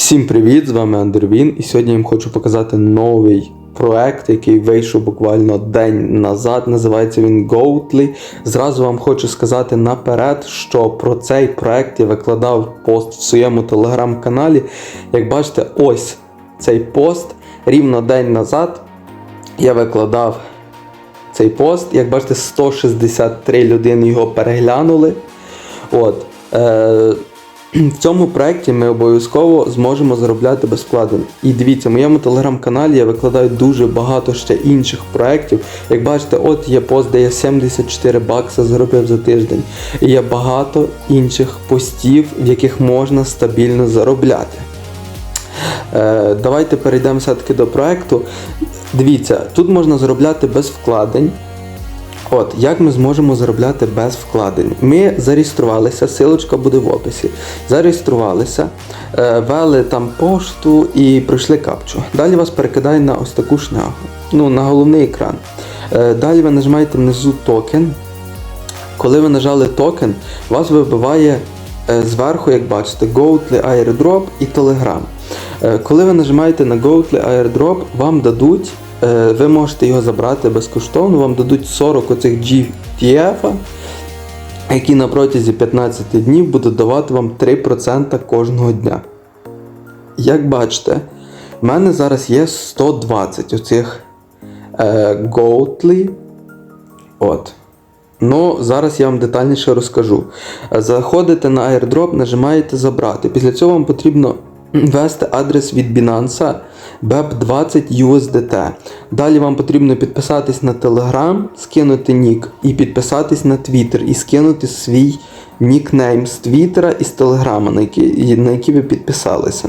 Всім привіт! З вами Андервін, і сьогодні я вам хочу показати новий проект, який вийшов буквально день назад. Називається він Goatly. Зразу вам хочу сказати наперед, що про цей проект я викладав пост в своєму телеграм-каналі. Як бачите, ось цей пост рівно день назад я викладав цей пост. Як бачите, 163 людини його переглянули. От. Е- в цьому проєкті ми обов'язково зможемо заробляти без вкладень. І дивіться, в моєму телеграм-каналі я викладаю дуже багато ще інших проєктів. Як бачите, от є пост, де я 74 бакса заробив за тиждень. І є багато інших постів, в яких можна стабільно заробляти. Е, давайте перейдемо все-таки до проєкту. Дивіться, тут можна заробляти без вкладень. От, як ми зможемо заробляти без вкладень? Ми зареєструвалися, силочка буде в описі. Зареєструвалися, е, ввели там пошту і пройшли капчу. Далі вас перекидає на ось таку шнягу, ну, на головний екран. Е, далі ви нажимаєте внизу токен. Коли ви нажали токен, вас вибиває е, зверху, як бачите, Goatly Airdrop і Telegram. Коли ви нажимаєте на Goatly Airdrop, вам дадуть, ви можете його забрати безкоштовно, вам дадуть 40 оцих GTF, які на протязі 15 днів будуть давати вам 3% кожного дня. Як бачите, в мене зараз є 120 оцих е, Goatly. От. Ну, зараз я вам детальніше розкажу. Заходите на airdrop, нажимаєте забрати. Після цього вам потрібно ввести адрес від Binance BEP20 USDT. Далі вам потрібно підписатись на Telegram, скинути нік і підписатись на Twitter і скинути свій нікнейм з Твіттера і з Телеграма, на який, на який ви підписалися.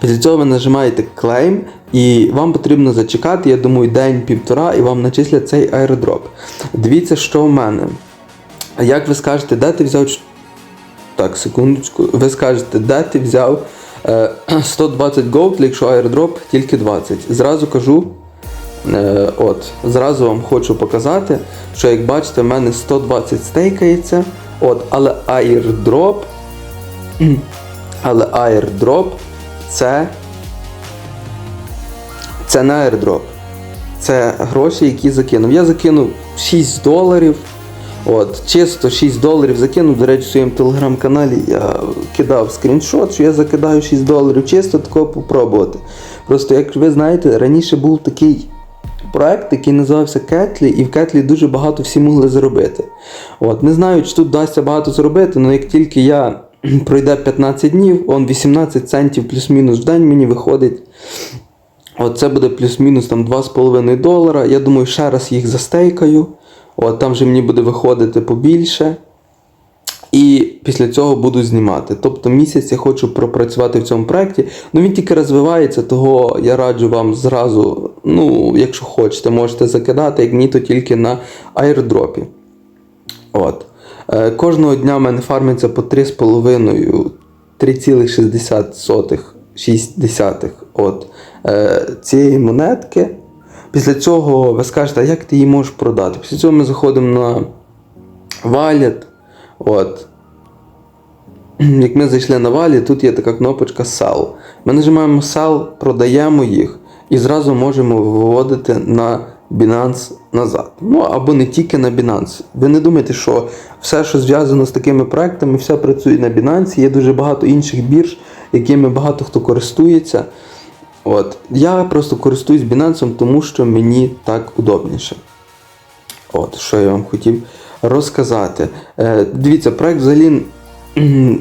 Після цього ви нажимаєте Claim і вам потрібно зачекати, я думаю, день-півтора, і вам начислять цей airdrop. Дивіться, що в мене. Як ви скажете, де ти взяв. Так, секундочку. Ви скажете, де ти взяв 120 gold, якщо airdrop тільки 20. Зразу кажу. Е, от, Зразу вам хочу показати, що як бачите, в мене 120 стейкається. От, але airdrop. Але airdrop це. Це не airdrop. Це гроші, які закинув. Я закинув 6 доларів. От, чисто 6 доларів закинув. До речі, в своєму телеграм-каналі я кидав скріншот, що я закидаю 6 доларів, чисто такого попробувати. Просто, як ви знаєте, раніше був такий проект, який називався Кетлі, і в Кетлі дуже багато всі могли заробити. От, Не знаю, чи тут вдасться багато зробити, але як тільки я пройде 15 днів, он 18 центів плюс-мінус в день мені виходить. От це буде плюс-мінус там 2,5 долара. Я думаю, ще раз їх застейкаю. От Там вже мені буде виходити побільше. І після цього буду знімати. Тобто місяць я хочу пропрацювати в цьому проєкті. Ну він тільки розвивається, того я раджу вам зразу, ну, якщо хочете, можете закидати, як ні, то тільки на айрдропі. От. Е, Кожного дня в мене фармиться по 3,5 3,60 от е, цієї монетки. Після цього ви скажете, а як ти її можеш продати? Після цього ми заходимо на валет. От. Як ми зайшли на валі, тут є така кнопочка Sell. Ми нажимаємо Sell, продаємо їх і зразу можемо виводити на Binance назад. Ну або не тільки на Binance. Ви не думайте, що все, що зв'язано з такими проектами, все працює на Binance. Є дуже багато інших бірж, якими багато хто користується. От. Я просто користуюсь Binance, тому що мені так удобніше. От, що я вам хотів розказати. Е, Дивіться, проект взагалі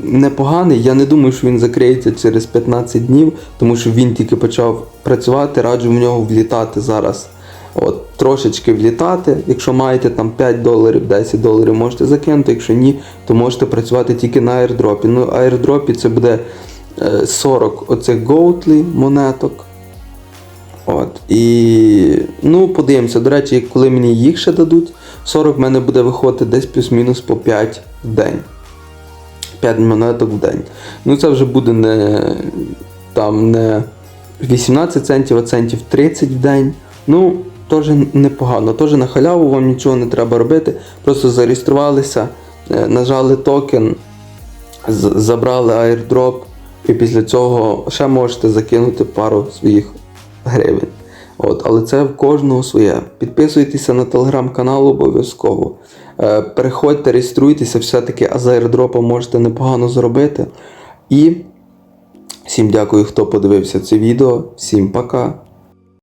непоганий. Я не думаю, що він закриється через 15 днів, тому що він тільки почав працювати, раджу в нього влітати зараз. От, Трошечки влітати. Якщо маєте там 5 доларів, 10 доларів можете закинути, якщо ні, то можете працювати тільки на airdrop. Ну, airdrop це буде 40 оцих Goatly монеток. От. І ну, подивимося, до речі, коли мені їх ще дадуть, 40 в мене буде виходити десь плюс-мінус по 5 в день. 5 монеток в день. Ну це вже буде не там не 18 центів, а центів 30 в день. Ну, теж непогано. Теж на халяву вам нічого не треба робити. Просто зареєструвалися, е, нажали токен, забрали airdrop, І після цього ще можете закинути пару своїх гривень. От, але це в кожного своє. Підписуйтеся на телеграм-канал обов'язково. Е, переходьте, реєструйтеся, все-таки а за аердропа можете непогано зробити. І всім дякую, хто подивився це відео. Всім пока.